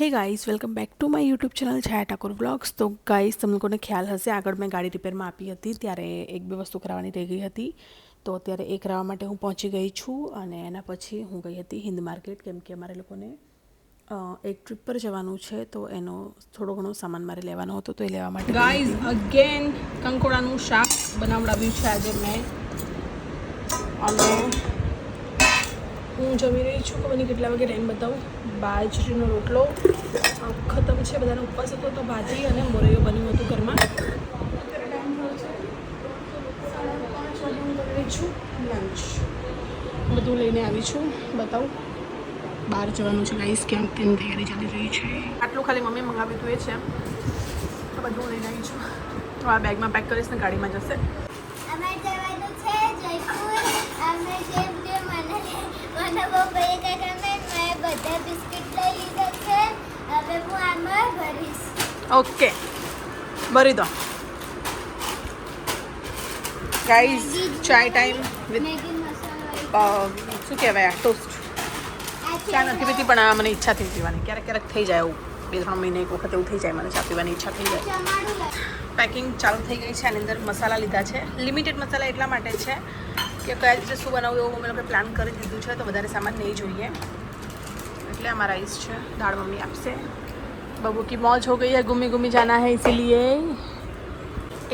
Hey guys welcome back to my YouTube channel Chhaya Thakor vlogs તો guys તમને લોકોને ખ્યાલ હશે આગળ મેં ગાડી રિપેરમાં આપી હતી ત્યારે એક બે વસ્તુ કરાવવાની રહી ગઈ હતી તો અત્યારે એ કરાવવા માટે હું પહોંચી ગઈ છું અને એના પછી હું ગઈ હતી હિન્દ માર્કેટ કેમ કે અમારે લોકોને એક ટ્રીપ પર જવાનું છે તો એનો થોડો ઘણો સામાન મારે લેવાનો હતો તો એ લેવા માટે ગઈ ગાઈઝ અગેન કંકોડાનું શાક બનાવડાવ્યું છે આજે મેં અને હું જમી રહી છું. કે મને કેટલા વાગે ટાઈમ બતાવું? બાજરીનો રોટલો. ખતમ છે બધાનો ઉપવાસ હતો, તો ભાજી અને મોરૈયો બન્યું હતું ઘરમાં. છે બધું લઈને આવી છું. બતાવું. બહાર જવાનું છે ગાઈસ કેમ કેમ તૈયારી ચાલી રહી છે. આટલું ખાલી મમ્મી મંગાવ્યું હતું એ છે. તો બધું લઈને આવી છું. તો આ બેગમાં પેક કરીશ ને ગાડીમાં જશે. અમે જવાનું છે જયપુર. અમે જે મને ભાઈ કાકા મેં મેં બધા બિસ્કિટ લઈ લીધા છે. હવે હું આમાં ભરીશ. ઓકે. ભરી દો. ગાઈઝ ચાય ટાઈમ વિથ શું કહેવાય આ? ટોસ્ટ ચા નથી પીતી પણ આ મને ઈચ્છા થઈ પીવાની ક્યારેક ક્યારેક થઈ જાય એવું. બે ત્રણ મહિને એક વખત એવું થઈ જાય, મને ચા પીવાની ઈચ્છા થઈ જાય. પેકિંગ ચાલુ થઈ ગઈ છે, આની અંદર મસાલા લીધા છે. લિમિટેડ મસાલા એટલા માટે છે કે કયા રીતે શું બનાવું એવું અમે લોકોએ પ્લાન કરી દીધું છે, તો વધારે સામાન નહીં જોઈએ. એટલે અમારા રાઈસ છે, દાળ મમ્મી આપશે. બબુ કી મોજ હો ગઈ હૈ, ગુમી ગુમી જાના હે ઇસીલીએ.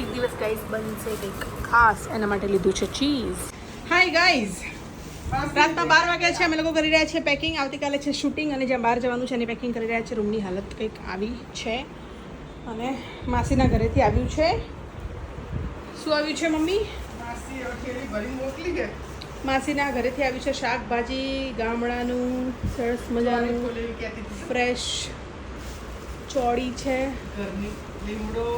એક દિવસ ગાઈસ બનશે કંઈક ખાસ, એના માટે લીધું છે ચીઝ હાય ગાઈઝ રાતના બાર વાગ્યા છે અમે લોકો કરી રહ્યા છીએ પેકિંગ આવતીકાલે છે શૂટિંગ અને જ્યાં બહાર જવાનું છે એની પેકિંગ કરી રહ્યા છે. રૂમની હાલત કંઈક આવી છે. અને માસીના ઘરેથી આવ્યું છે. શું આવ્યું છે મમ્મી? માસીના ઘરેથી આવ્યું છે શાકભાજી ગામડાનું સરસ મજાનું ફ્રેશ ચોળી છે. લીંબુ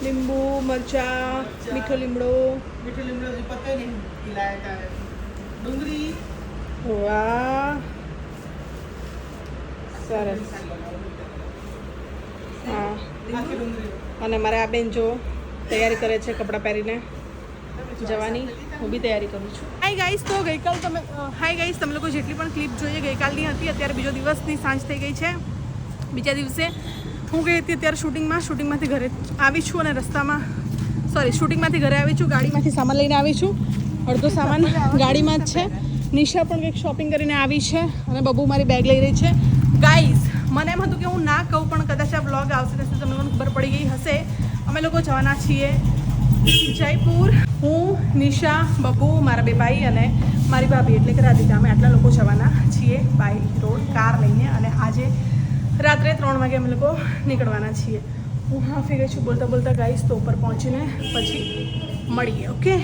મરચા મીઠો લીમડો. વાહ. સરસ. હા. અને મારે આ બેન જો તૈયારી કરે છે કપડાં પહેરીને. જવાની. હું બી તૈયારી કરું છું. હાય ગાઈસ તો ગઈકાલ તમે હાય ગાઈસ તમે લોકો જેટલી પણ ક્લિપ જોઈએ ગઈકાલની હતી અત્યારે બીજો દિવસની સાંજ થઈ ગઈ છે. બીજા દિવસે હું ગઈ હતી અત્યારે શૂટિંગમાં. શૂટિંગમાંથી ઘરે આવી છું અને રસ્તામાં સોરી શૂટિંગમાંથી ઘરે આવી છું, ગાડીમાંથી સામાન લઈને આવી છું. અડધો સામાન ગાડીમાં જ છે. નિશા પણ કંઈક શોપિંગ કરીને આવી છે અને બબુ મારી બેગ લઈ રહી છે. ગાઈઝ મને એમ હતું કે હું ના કહું, પણ કદાચ આ બ્લોગ આવશે તો તમને મને ખબર પડી ગઈ હશે. અમે લોકો જવાના છીએ જયપુર. હું, નિશા, બબુ, મારા બે ભાઈ અને મારી ભાભી, એટલે કે રાધિકા, અમે આટલા લોકો જવાના છીએ બાય રોડ કાર લઈને. અને આજે રાત્રે ત્રણ વાગે અમે લોકો નીકળવાના છીએ. હું હાફી ગઈ છું બોલતા બોલતા ગાઈશ તો ઉપર પહોંચીને પછી મળીએ ઓકે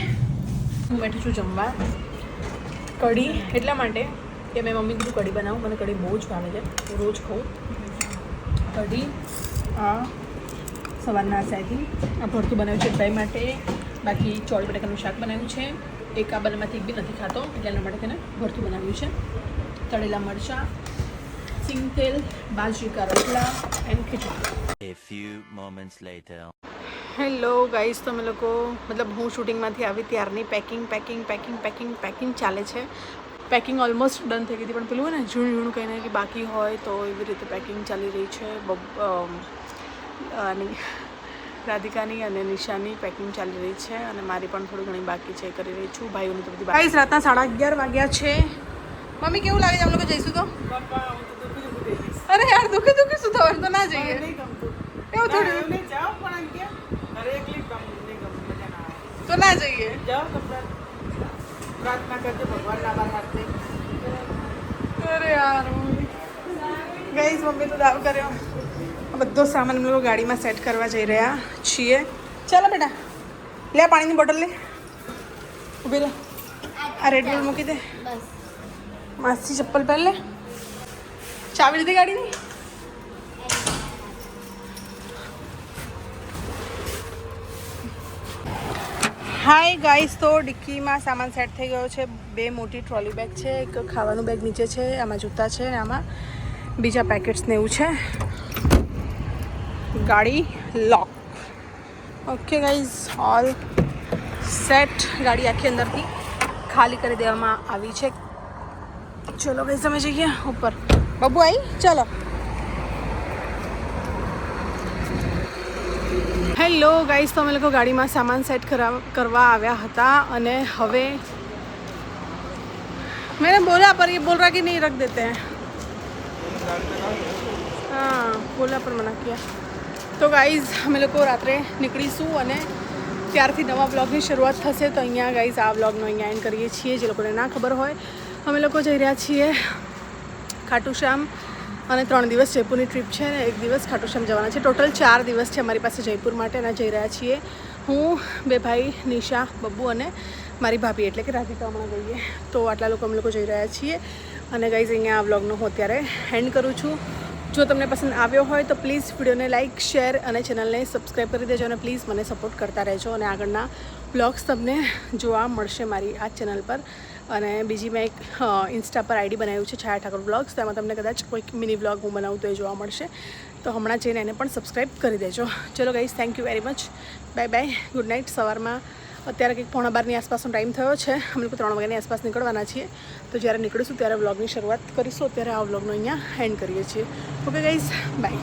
હું બેઠી છું જમવા. કઢી એટલા માટે કે મેં મમ્મી કીધું કઢી બનાવું, મને કઢી બહુ જ ભાવે છે. હું રોજ ખાઉં. કઢી આ સવારના સાયથી આ ભરતું બનાવ્યું છે ભાઈ માટે. બાકી ચોળી બટાકાનું શાક બનાવ્યું છે. એક આ બંનેમાંથી એક બી નથી ખાતો, એટલે એના માટે તેને ભરતું બનાવ્યું છે. તળેલા મરચાં સિંગ તેલ બાજરી કા રોટલા એન્ડ ખીચડી. A few moments later. Hello guys તમે લોકો મતલબ હું શૂટિંગમાંથી આવી ત્યારની packing packing packing packing packing ચાલે છે. પેકિંગ ઓલમોસ્ટ ડન થઈ ગઈ હતી પણ પેલું હોય ને ઝૂણ ઝૂણ કહીને કે બાકી હોય તો એવી રીતે પેકિંગ ચાલી રહી છે. બબ આની રાધિકાની અને નિશાની પેકિંગ ચાલી રહી છે અને મારી પણ થોડી ઘણી બાકી છે કરી રહી છું. ભાઈઓની તો બધી રાતના સાડા અગિયાર વાગ્યા છે. મમ્મી કેવું લાગે છે? અમે લોકો જઈશું તો? અરે યાર દુઃખે દુઃખે શું થવાનું? તો ના જઈએ. એવું થોડું? તો ના જઈએ. અરે યાર ગઈ મમ્મી તો દાવ કર્યો. બધો સામાન અમે લોકો ગાડીમાં સેટ કરવા જઈ રહ્યા છીએ. ચાલો બેટા લે પાણીની બોટલ લે. ઊભી લે આ રેડ બુલ મૂકી દે. બસ. માસી ચપ્પલ પહેર લે ચાવી લીધી ગાડીની હાય ગાઈસ તો ડિક્કીમાં સામાન સેટ થઈ ગયો છે બે મોટી ટ્રોલી બેગ છે એક ખાવાનું બેગ નીચે છે આમાં જૂતા છે અને આમાં બીજા પેકેટ્સ ને એવું છે ગાડી lock okay guys all set ગાડી આખી અંદરથી ખાલી કરી દેવામાં આવી છે ચલો ગઈ અમે ગયા ઉપર બાબુ આવી ચલો હેલો ગાઈસ તો અમે લોકો ગાડીમાં સામાન સેટ કરવા આવ્યા હતા અને હવે મેં બોલા પર બોલ રહા કે નહીં રખ દેતે હા બોલા પર મના ક્યા તો ગાઈઝ અમે લોકો રાત્રે નીકળીશું અને ત્યારથી નવા બ્લોગની શરૂઆત થશે તો અહીંયા ગાઈઝ આ બ્લોગનો અહીંયા એન્ડ કરીએ છીએ જે લોકોને ના ખબર હોય અમે લોકો જઈ રહ્યા છીએ ખાટુશ્યામ અને ત્રણ દિવસ જયપુરની ટ્રીપ છે અને એક દિવસ ખાટુશ્યામ જવાના છે. ટોટલ ચાર દિવસ છે અમારી પાસે જયપુર માટે અને જઈ રહ્યા છીએ. હું, બે ભાઈ, નિશા, બબ્બુ અને મારી ભાભી એટલે કે રાધિકા હમણાં ગઈએ. તો આટલા લોકો અમે લોકો જઈ રહ્યા છીએ. અને ગાઈઝ અહીંયા આ વ્લોગનો હું અત્યારે હેન્ડ કરું છું. જો તમને પસંદ આવ્યો હોય તો પ્લીઝ વિડીયોને લાઇક શેર અને ચેનલને સબસ્ક્રાઈબ કરી દેજો અને પ્લીઝ મને સપોર્ટ કરતા રહેજો અને આગળના બ્લોગ્સ તમને જોવા મળશે મારી આ ચેનલ પર. અને બીજી મેં એક ઇન્સ્ટા પર આઈડી બનાવ્યું છે છાયા ઠાકોર બ્લોગ્સ. તેમાં તમને કદાચ કોઈક મિની બ્લોગ હું બનાવું તો એ જોવા મળશે. તો હમણાં જઈને એને પણ સબસ્ક્રાઈબ કરી દેજો. ચલો guys thank you very much bye bye good night સવારમાં અત્યારે કંઈક પોણા બારની આસપાસનો ટાઈમ થયો છે. અમે લોકો ત્રણ વાગ્યાની આસપાસ નીકળવાના છીએ. તો જ્યારે નીકળીશું ત્યારે વ્લોગની શરૂઆત કરીશું. અત્યારે આ વ્લોગનો અહીંયા હેન્ડ કરીએ છીએ. Okay guys by